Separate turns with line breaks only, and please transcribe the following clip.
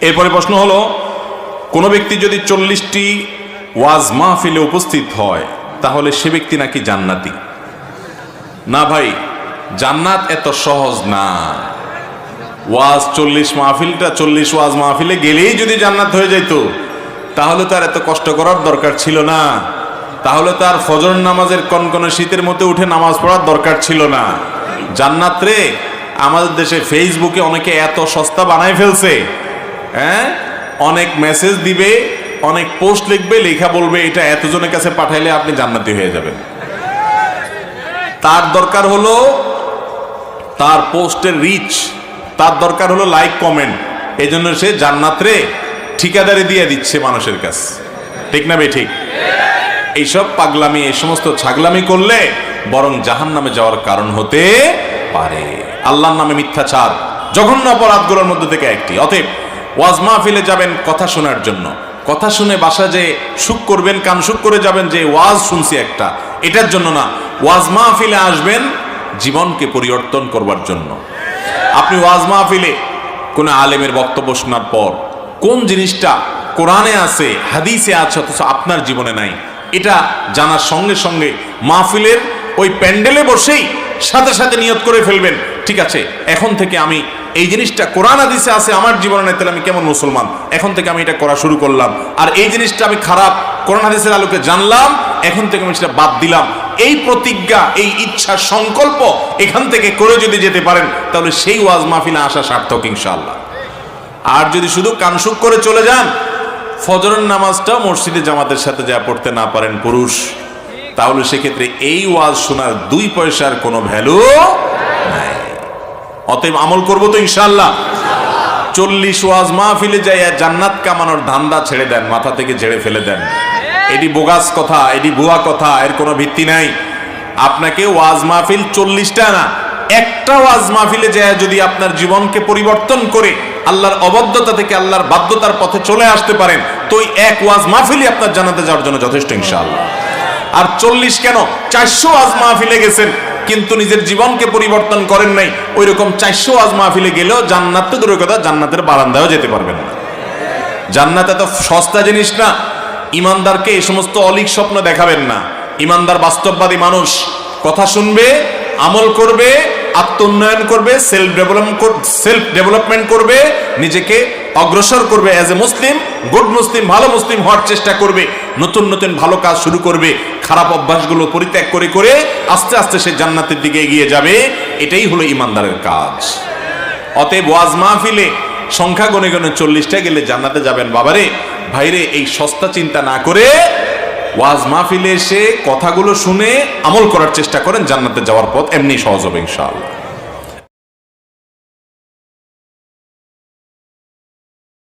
এরপরে প্রশ্ন হলো, কোনো ব্যক্তি যদি চল্লিশটি ওয়াজ মাহফিলে উপস্থিত হয়, তাহলে সে ব্যক্তি নাকি জান্নাতি? না ভাই, জান্নাত এত সহজ না। ওয়াজ চল্লিশ মাহফিলটা চল্লিশ ওয়াজ মাহফিলে গেলেই যদি জান্নাত হয়ে যেত তাহলে তার এত কষ্ট করার দরকার ছিল না। তাহলে তার ফজর নামাজের কনকনে শীতের মধ্যে উঠে নামাজ পড়ার দরকার ছিল না। জান্নাত রে, আমাদের দেশে ফেসবুকে অনেকে এত সস্তা বানায় ফেলছে। হ্যাঁ? অনেক মেসেজ দিবে, অনেক পোস্ট লিখবে, লেখা বলবে, এটা এতজনের কাছে পাঠাইলে আপনি জান্নাতি হয়ে যাবেন। তার দরকার হলো তার পোস্টের রিচ তার দরকার হলো লাইক কমেন্ট এই জন্য সে জান্নাতরে ঠিকাদারি দিয়ে দিচ্ছে মানুষের কাছে। ঠিক না বে ঠিক? এইসব পাগলামি, এই সমস্ত ছাগলামি করলে বরং জাহান নামে যাওয়ার কারণ হতে পারে। আল্লাহর নামে মিথ্যাচার, জঘন্য অপরাধগুলোর মধ্যে থেকে একটি। অতএব ওয়াজ মাহফিলে যাবেন কথা শোনার জন্য। কথা শুনে বাসা যে সুখ করবেন, কান সুখ করে যাবেন, যে ওয়াজ শুনছি একটা, এটার জন্য না। ওয়াজ মাহফিলে আসবেন জীবনকে পরিবর্তন করবার জন্য। আপনি ওয়াজ মাহফিলে কোনো আলেমের বক্তব্য শোনার পর কোন জিনিসটা কোরআনে আছে, হাদিসে আছে, অথচ আপনার জীবনে নাই, এটা জানার সঙ্গে সঙ্গে মাহফিলের ওই প্যান্ডেলে বসেই সাথে সাথে নিয়ত করে ফেলবেন। ঠিক আছে, এখন থেকে আমি এই জিনিসটা কোরআন হাদিসে আছে, আমার জীবনে তাহলে আমি কেমন মুসলমান? এখন থেকে আমি এটা করা শুরু করলাম। আর এই জিনিসটা আমি খারাপ, কোরআন হাদিসের আলোকে জানলাম, এখন থেকে আমি সেটা বাদ দিলাম। এই প্রতিজ্ঞা, এই ইচ্ছা, সংকল্প এখান থেকে করে যদি যেতে পারেন, তাহলে সেই ওয়াজ মাহফিলে আসা সার্থক ইনশাআল্লাহ। আর যদি শুধু কানসুক করে চলে যান, ফজরের নামাজটা মসজিদে জামাতের সাথে যা পড়তে না পারেন পুরুষ, তাহলে সেক্ষেত্রে এই ওয়াজ শোনার দুই পয়সার কোনো ভ্যালু অতএব আমল করব তো ইনশাল্লাহ চল্লিশ ওয়াজ মাহফিলে যাইয়া জান্নাত কামানোর ধান্দা ছেড়ে দেন, মাথা থেকে ঝেড়ে ফেলে দেন। এটি বোগাস কথা, এটি ভুয়া কথা, এর কোনো ভিত্তি নাই। আপনাকে ওয়াজ মাহফিল চল্লিশটা না, একটা ওয়াজ মাহফিলে যায় যদি আপনার জীবনকে পরিবর্তন করে, আল্লাহর অবদ্ধতা থেকে আল্লাহর বাধ্যতার পথে চলে আসতে পারেন, তো এক ওয়াজ মাহফিলই আপনার জানাতে যাওয়ার জন্য যথেষ্ট ইনশাআল্লাহ। আর চল্লিশ কেন? চারশো ওয়াজ মাহফিলে গেছেন। কিন্তু নিজের জীবনকে পরিবর্তন করেন নাই। ওই রকম চারশো ওয়াজ মাহফিলে গেলেও জান্নাত তো দূরের কথা, জান্নাতের বারান্দায়ও যেতে পারবেন জান্নাত এত সস্তা জিনিস না। ইমানদারকে এই সমস্ত অলিক স্বপ্ন দেখাবেন না। ইমানদার বাস্তববাদী মানুষ। কথা শুনবে, আমল করবে আত্ম উন্নয়ন করবে সেলফ ডেভেলপ সেলফ ডেভেলপমেন্ট করবে, নিজেকে অগ্রসর করবে অ্যাজ এ মুসলিম গুড মুসলিম ভালো মুসলিম হওয়ার চেষ্টা করবে, নতুন নতুন ভালো কাজ শুরু করবে। খারাপ অভ্যাসগুলো পরিত্যাগ করে করে আস্তে আস্তে সে জান্নাতের দিকে এগিয়ে যাবে, এটাই হলো ইমানদারের কাজ। অতএব ওয়াজ মাহফিলে সংখ্যা গণে গণে চল্লিশটা গেলে জান্নাতে যাবেন। বাবারে, ভাইরে, এই সস্তা চিন্তা না করে ওয়াজ মাহফিলে এসে কথাগুলো শুনে আমল করার চেষ্টা করেন, জান্নাতে যাওয়ার পথ এমনি সহজ হবে ইনশাআল্লাহ।